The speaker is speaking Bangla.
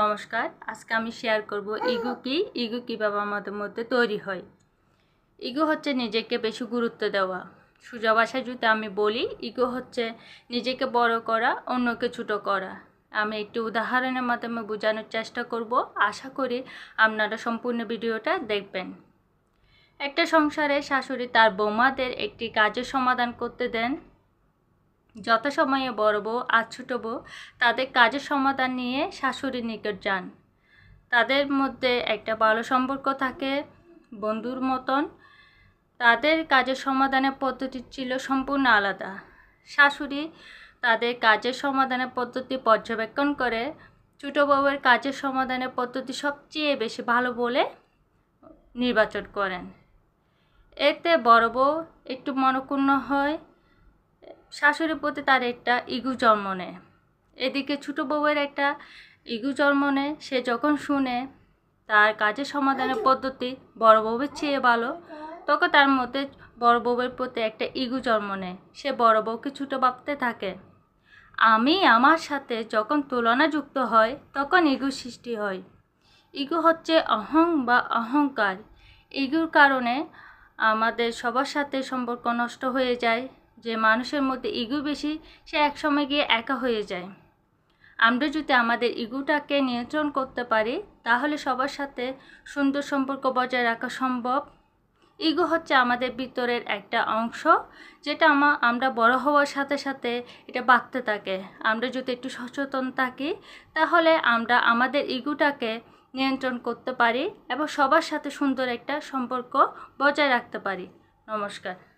নমস্কার, আজকে আমি শেয়ার করব ইগো কি, ইগো কীভাবে আমাদের মধ্যে তৈরি হয়। ইগো হচ্ছে নিজেকে বেশি গুরুত্ব দেওয়া। সোজা ভাষায় যদি আমি বলি, ইগো হচ্ছে নিজেকে বড় করা, অন্যকে ছোটো করা। আমি একটি উদাহরণের মাধ্যমে বোঝানোর চেষ্টা করব। আশা করি আপনারা সম্পূর্ণ ভিডিওটা দেখবেন। একটা সংসারে শাশুড়ি তার বৌমাদের একটি কাজের সমাধান করতে দেন। যথাসময়ে বড় বউ আর ছোটো বউ, তাদের কাজের সমাধান নিয়ে শাশুড়ির নিকট যান। তাদের মধ্যে একটা ভালো সম্পর্ক থাকে, বন্ধুর মতন। তাদের কাজের সমাধানের পদ্ধতি ছিল সম্পূর্ণ আলাদা। শাশুড়ি তাদের কাজের সমাধানের পদ্ধতি পর্যবেক্ষণ করে, ছোটো বউয়ের কাজের সমাধানের পদ্ধতি সবচেয়ে বেশি ভালো বলে নির্বাচন করেন। এতে বড় বউ একটু মনক্ষুণ্ণ হয় শাশুড়ির প্রতি তার একটা ইগু জন্ম নেয়। এদিকে ছোটো বউয়ের একটা ইগু জন্ম নেয়। সে যখন শুনে তার কাজের সমাধানের পদ্ধতি বড় বউয়ের চেয়ে ভালো, তখন তার মধ্যে বড় বউয়ের প্রতি একটা ইগু জন্ম নেয়। সে বড় বউকে ছোটো ভাবতে থাকে। আমি আমার সাথে যখন তুলনা যুক্ত হয় তখন ইগু সৃষ্টি হয় ইগু হচ্ছে অহং বা অহংকার। ইগুর কারণে আমাদের সবার সাথে সম্পর্ক নষ্ট হয়ে যায়। যে মানুষের মধ্যে ইগু বেশি, সে একসময় গিয়ে একা হয়ে যায়। আমরা যদি আমাদের ইগুটাকে নিয়ন্ত্রণ করতে পারি, তাহলে সবার সাথে সুন্দর সম্পর্ক বজায় রাখা সম্ভব। ইগো হচ্ছে আমাদের ভিতরের একটা অংশ, যেটা আমা, আমরা বড় হওয়ার সাথে সাথে এটা বাড়তে থাকে। আমরা যদি একটু সচেতন থাকি, তাহলে আমরা আমাদের ইগুটাকে নিয়ন্ত্রণ করতে পারি এবং সবার সাথে সুন্দর একটা সম্পর্ক বজায় রাখতে পারি। নমস্কার।